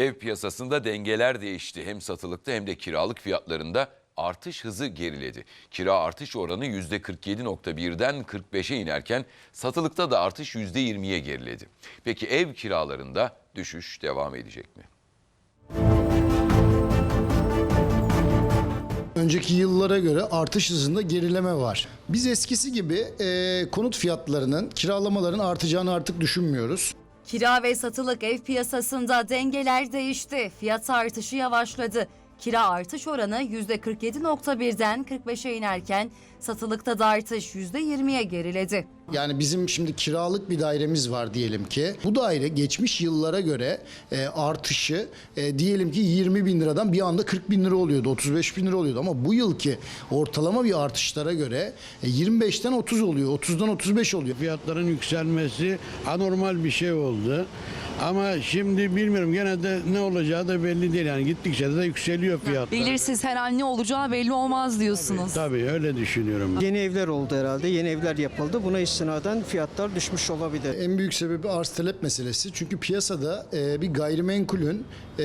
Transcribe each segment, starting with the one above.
Ev piyasasında dengeler değişti. Hem satılıkta hem de kiralık fiyatlarında artış hızı geriledi. Kira artış oranı %47.1'den 45'e inerken satılıkta da artış %20'ye geriledi. Peki ev kiralarında düşüş devam edecek mi? Önceki yıllara göre artış hızında gerileme var. Biz eskisi gibi e, konut fiyatlarının, kiralamaların artacağını artık düşünmüyoruz. Kira ve satılık ev piyasasında dengeler değişti. Fiyat artışı yavaşladı. Kira artış oranı %47.1'den 45'e inerken satılıkta da artış %20'ye geriledi. Yani bizim şimdi kiralık bir dairemiz var diyelim ki. Bu daire geçmiş yıllara göre e, artışı e, diyelim ki 20 bin liradan bir anda 40 bin lira oluyordu, 35 bin lira oluyordu. Ama bu yılki ortalama bir artışlara göre e, 25'ten 30 oluyor, 30'dan 35 oluyor. Fiyatların yükselmesi anormal bir şey oldu. Ama şimdi bilmiyorum gene de ne olacağı da belli değil. Yani gittikçe de yükseliyor fiyatlar. Belirsiz her an ne olacağı belli olmaz diyorsunuz. Tabii öyle düşünüyorum. Yeni evler oldu herhalde. Yeni evler yapıldı. Buna istinaden fiyatlar düşmüş olabilir. En büyük sebebi arz talep meselesi. Çünkü piyasada e, bir gayrimenkulün e,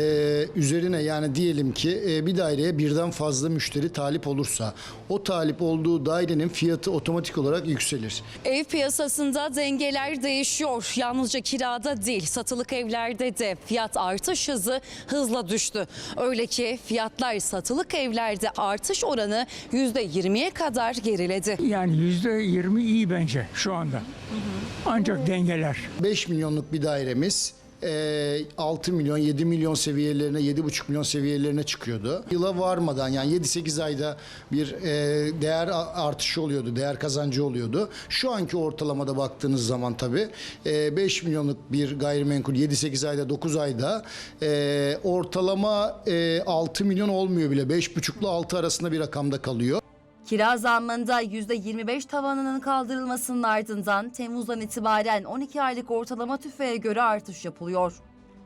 üzerine yani diyelim ki e, bir daireye birden fazla müşteri talip olursa o talip olduğu dairenin fiyatı otomatik olarak yükselir. Ev piyasasında dengeler değişiyor. Yalnızca kirada değil, satılık evlerde de fiyat artış hızı hızla düştü. Öyle ki fiyatlar satılık evlerde artış oranı %20'ye kadar geriledi. Yani yüzde yirmi iyi bence şu anda. Ancak dengeler. 5 milyonluk bir dairemiz 6 milyon, 7 milyon seviyelerine, 7,5 milyon seviyelerine çıkıyordu. Yıla varmadan yani 7-8 ayda bir e, değer artışı oluyordu, değer kazancı oluyordu. Şu anki ortalamada baktığınız zaman tabii e, 5 milyonluk bir gayrimenkul 7-8 ayda, 9 ayda e, ortalama e, 6 milyon olmuyor bile. 5,5 ile 6 arasında bir rakamda kalıyor. Kira zammında %25 tavanının kaldırılmasının ardından Temmuz'dan itibaren 12 aylık ortalama tüfeğe göre artış yapılıyor.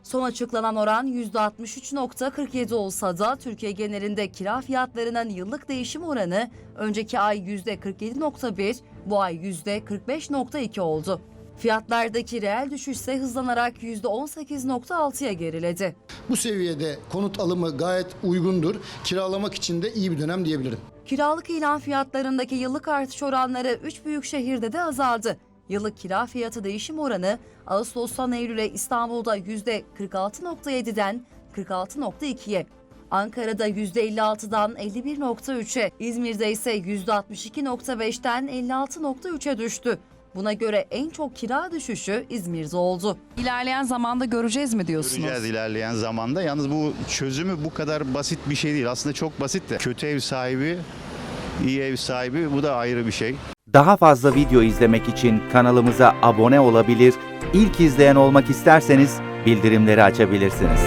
Son açıklanan oran %63.47 olsa da Türkiye genelinde kira fiyatlarının yıllık değişim oranı önceki ay %47.1, bu ay %45.2 oldu. Fiyatlardaki reel düşüş ise hızlanarak %18.6'ya geriledi. Bu seviyede konut alımı gayet uygundur. Kiralamak için de iyi bir dönem diyebilirim. Kiralık ilan fiyatlarındaki yıllık artış oranları 3 büyük şehirde de azaldı. Yıllık kira fiyatı değişim oranı Ağustos'tan Eylül'e İstanbul'da %46.7'den 46.2'ye, Ankara'da %56'dan 51.3'e, İzmir'de ise %62.5'ten 56.3'e düştü. Buna göre en çok kira düşüşü İzmir'de oldu. İlerleyen zamanda göreceğiz mi diyorsunuz? Göreceğiz ilerleyen zamanda. Yalnız bu çözümü bu kadar basit bir şey değil. Aslında çok basit de. Kötü ev sahibi, iyi ev sahibi bu da ayrı bir şey. Daha fazla video izlemek için kanalımıza abone olabilir, ilk izleyen olmak isterseniz bildirimleri açabilirsiniz.